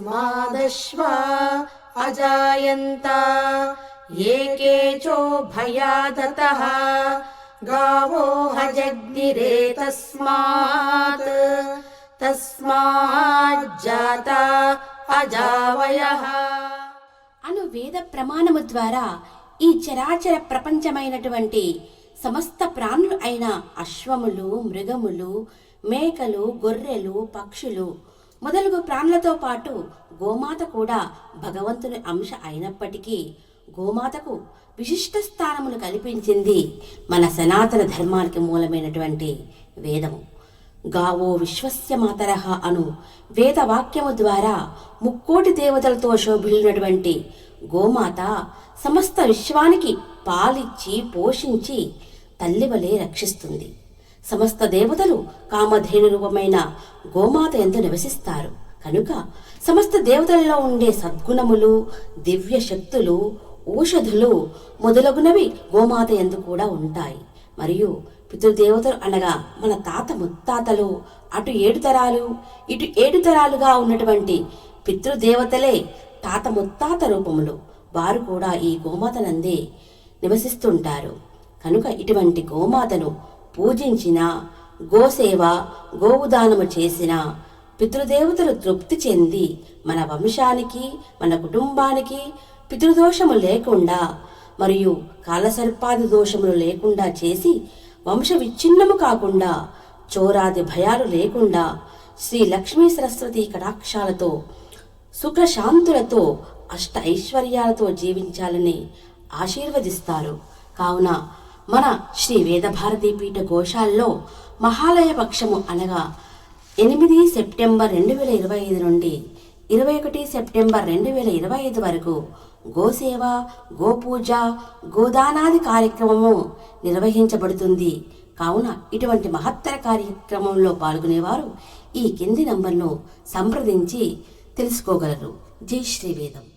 तस्मादश्वा अजायन्त ये केचो भयादतः गावो हजग्निरे तस्मात् तस्माज्जाता अजावयः అను వేద ప్రమాణము ద్వారా ఈ చరాచర ప్రపంచమైనటువంటి సమస్త ప్రాణులు అయిన అశ్వములు మృగములు మేకలు గొర్రెలు పక్షులు మొదలగు ప్రాణులతో పాటు గోమాత కూడా భగవంతుని అంశ అయినప్పటికీ గోమాతకు విశిష్ట స్థానములు కల్పించింది మన సనాతన ధర్మానికి మూలమైనటువంటి వేదము. గావో విశ్వస్య మాతరహ అను వేదవాక్యము ద్వారా ముక్కోటి దేవతలతో శోభిల్లినటువంటి గోమాత సమస్త విశ్వానికి పాలిచ్చి పోషించి తల్లివలే రక్షిస్తుంది. సమస్త దేవతలు కామధేను రూపమైన గోమాత ఎందు నివసిస్తారు. కనుక సమస్త దేవతలలో ఉండే సద్గుణములు దివ్య శక్తులు ఔషధులు మొదలగునవి గోమాత ఎందు కూడా ఉంటాయి. మరియు పితృదేవతలు అనగా మన తాత ముత్తాతలు అటు ఏడు తరాలు ఇటు ఏడు తరాలుగా ఉన్నటువంటి పితృదేవతలే తాత ముత్తాత రూపములు. వారు కూడా ఈ గోమాతనందే నివసిస్తుంటారు. కనుక ఇటువంటి గోమాతను పూజించిన గోసేవ గోవుదానము చేసిన పితృదేవతలు తృప్తి చెంది మన వంశానికి మన కుటుంబానికి పితృదోషము లేకుండా మరియు కాలసర్పాది దోషములు లేకుండా చేసి వంశ విచ్ఛిన్నము కాకుండా చోరాది భయాలు లేకుండా శ్రీ లక్ష్మీ సరస్వతి కటాక్షాలతో సుఖశాంతులతో అష్ట ఐశ్వర్యాలతో జీవించాలని ఆశీర్వదిస్తారు. కావున మన శ్రీ వేదభారతి పీఠ గోశాల్లో మహాలయ పక్షము అనగా ఎనిమిది సెప్టెంబర్ రెండు వేల ఇరవై ఐదు నుండి ఇరవై ఒకటి సెప్టెంబర్ రెండు వేల ఇరవై ఐదు వరకు గోసేవ గోపూజ గోదానాది కార్యక్రమము నిర్వహించబడుతుంది. కావున ఇటువంటి మహత్తర కార్యక్రమంలో పాల్గొనేవారు ఈ కింది నంబర్ను సంప్రదించి తెలుసుకోగలరు. జై శ్రీవేదం.